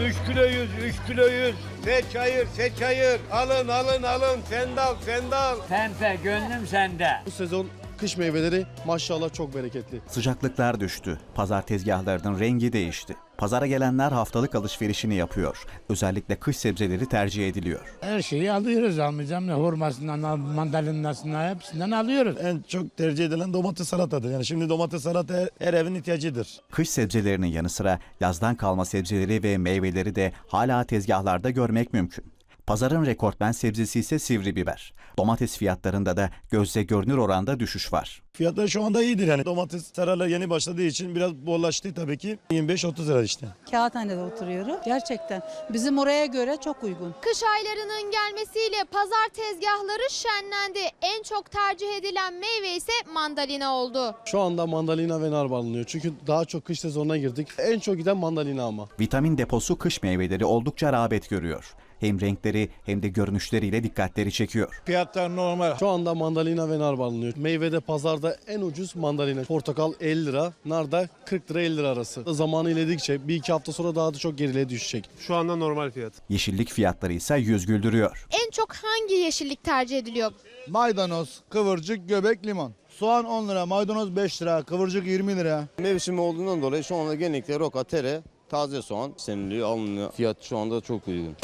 3 kilo 100, 3 kilo 100. Seç hayır, seç hayır. Alın, alın, alın. Sendal, sendal. Pempe gönlüm sende. Bu sezon kış meyveleri maşallah çok bereketli. Sıcaklıklar düştü. Pazar tezgahlarının rengi değişti. Pazara gelenler haftalık alışverişini yapıyor. Özellikle kış sebzeleri tercih ediliyor. Her şeyi alıyoruz almayacağım ne hurmasından, al- mandalinasından hepsinden alıyoruz. En çok tercih edilen domates salatadır. Yani şimdi domates salata her, her evin ihtiyacıdır. Kış sebzelerinin yanı sıra yazdan kalma sebzeleri ve meyveleri de hala tezgahlarda görmek mümkün. Pazarın rekortmen sebzesi ise sivri biber. Domates fiyatlarında da gözle görünür oranda düşüş var. Fiyatlar şu anda iyidir yani. Domates seralar yeni başladığı için biraz bollaştı tabii ki. 25-30 lira işte. Kağıthane'de oturuyorum. Gerçekten bizim oraya göre çok uygun. Kış aylarının gelmesiyle pazar tezgahları şenlendi. En çok tercih edilen meyve ise mandalina oldu. Şu anda mandalina ve nar alınıyor. Çünkü daha çok kış sezonuna girdik. En çok giden mandalina ama. Vitamin deposu kış meyveleri oldukça rağbet görüyor. Hem renkleri hem de görünüşleriyle dikkatleri çekiyor. Fiyatlar normal. Şu anda mandalina ve nar alınıyor. Meyvede pazarda en ucuz mandalina. Portakal 50 lira, nar da 40 lira 50 lira arası. Zamanı ilerledikçe bir iki hafta sonra daha da çok gerileye düşecek. Şu anda normal fiyat. Yeşillik fiyatları ise yüz güldürüyor. En çok hangi yeşillik tercih ediliyor? Maydanoz, kıvırcık, göbek, limon. Soğan 10 lira, maydanoz 5 lira, kıvırcık 20 lira. Mevsimi olduğundan dolayı şu anda genellikle roka, tere, taze soğan isteniliyor, alınıyor. Fiyat şu anda çok uygun.